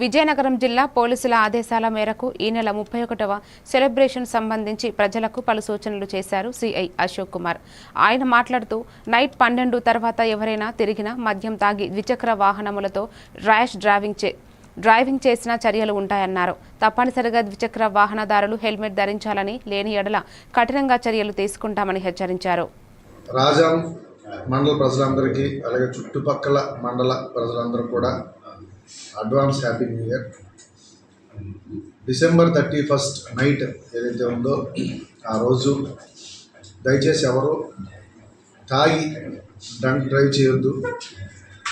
విజయనగరం జిల్లా పోలీసుల ఆదేశాల మేరకు ఈ నెల ముప్పై ఒకటవ సెలబ్రేషన్ సంబంధించి ప్రజలకు పలు సూచనలు చేశారు సిఐ అశోక్ కుమార్. ఆయన మాట్లాడుతూ నైట్ పన్నెండు తర్వాత ఎవరైనా తిరిగినా మద్యం తాగి ద్విచక్ర వాహనములతో ర్యాష్ డ్రైవింగ్ చే డ్రైవింగ్ చేసిన చర్యలు ఉంటాయన్నారు. తప్పనిసరిగా ద్విచక్ర వాహనదారులు హెల్మెట్ ధరించాలని లేని ఎడల కఠినంగా చర్యలు తీసుకుంటామని హెచ్చరించారు. మండల ప్రజలందరికీ అలాగే చుట్టుపక్కల మండల ప్రజలందరూ కూడా advance happy new year. December thirty first night ఏదైతే ఉందో ఆ రోజు దయచేసి ఎవరు తాగి డ్రంక్ డ్రైవ్ చేయొద్దు.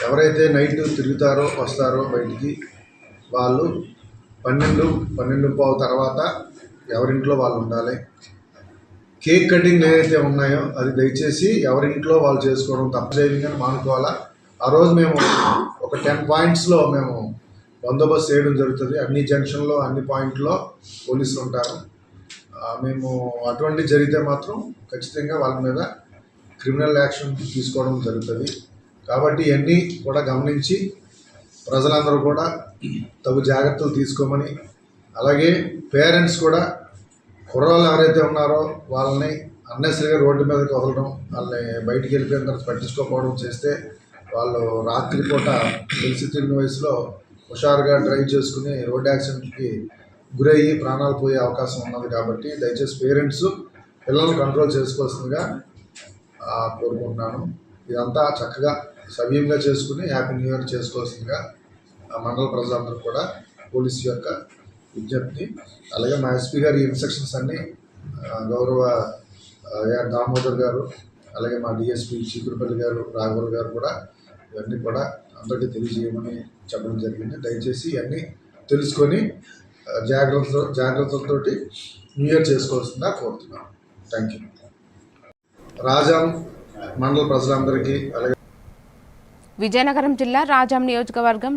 ఎవరైతే నైట్ తిరుగుతారో వస్తారో బయటికి వాళ్ళు పన్నెండు పన్నెండు పావు తర్వాత ఎవరింట్లో వాళ్ళు ఉండాలి. కేక్ కటింగ్ ఏదైతే ఉన్నాయో అది దయచేసి ఎవరింట్లో వాళ్ళు చేసుకోవడం తప్ప డ్రైవింగ్ అని మానుకోవాలా. ఆ రోజు మేము ఒక టెన్ పాయింట్స్లో మేము బందోబస్తు చేయడం జరుగుతుంది. అన్ని జంక్షన్లో అన్ని పాయింట్లో పోలీసులు ఉంటారు. మేము అటువంటి జరిగితే మాత్రం ఖచ్చితంగా వాళ్ళ మీద క్రిమినల్ యాక్షన్ తీసుకోవడం జరుగుతుంది. కాబట్టి ఇవన్నీ కూడా గమనించి ప్రజలందరూ కూడా తగు జాగ్రత్తలు తీసుకోమని అలాగే పేరెంట్స్ కూడా కుర్రాళ్ళు ఎవరైతే ఉన్నారో వాళ్ళని అన్నెసరిగా రోడ్డు మీదకి వదలడం వాళ్ళని బయటికి వెళ్ళిపోయిన తర్వాత పట్టించుకోకపోవడం చేస్తే వాళ్ళు రాత్రిపూట తెలిసి తిరిగిన వయసులో హుషారుగా డ్రైవ్ చేసుకుని రోడ్ యాక్సిడెంట్కి గురయ్యి ప్రాణాలు పోయే అవకాశం ఉన్నది కాబట్టి దయచేసి పేరెంట్స్ పిల్లల్ని కంట్రోల్ చేసుకోవాల్సిందిగా కోరుకుంటున్నాను. ఇదంతా చక్కగా సవ్యంగా చేసుకుని హ్యాపీ న్యూ ఇయర్ చేసుకోవాల్సిందిగా మండల ప్రజలందరూ కూడా పోలీసు యొక్క విజ్ఞప్తి అలాగే మా ఎస్పీ గారి ఇన్స్ట్రక్షన్స్ అన్ని గౌరవ దామోదర్ గారు అలాగే మా డిఎస్పీ చీపురుపల్లి గారు రాఘవల్ గారు కూడా ఇవన్నీ కూడా అందరికీ తెలియజేయమని చెప్పడం జరిగింది. దయచేసి ఇవన్నీ తెలుసుకొని జాగ్రత్తతో జాగ్రత్త జాగ్రత్తలతోటి న్యూ ఇయర్ చేసుకోవాల్సిందిగా కోరుతున్నాను థ్యాంక్ యూ రాజాం మండల ప్రజలందరికీ అలాగే విజయనగరం జిల్లా రాజాం నియోజకవర్గం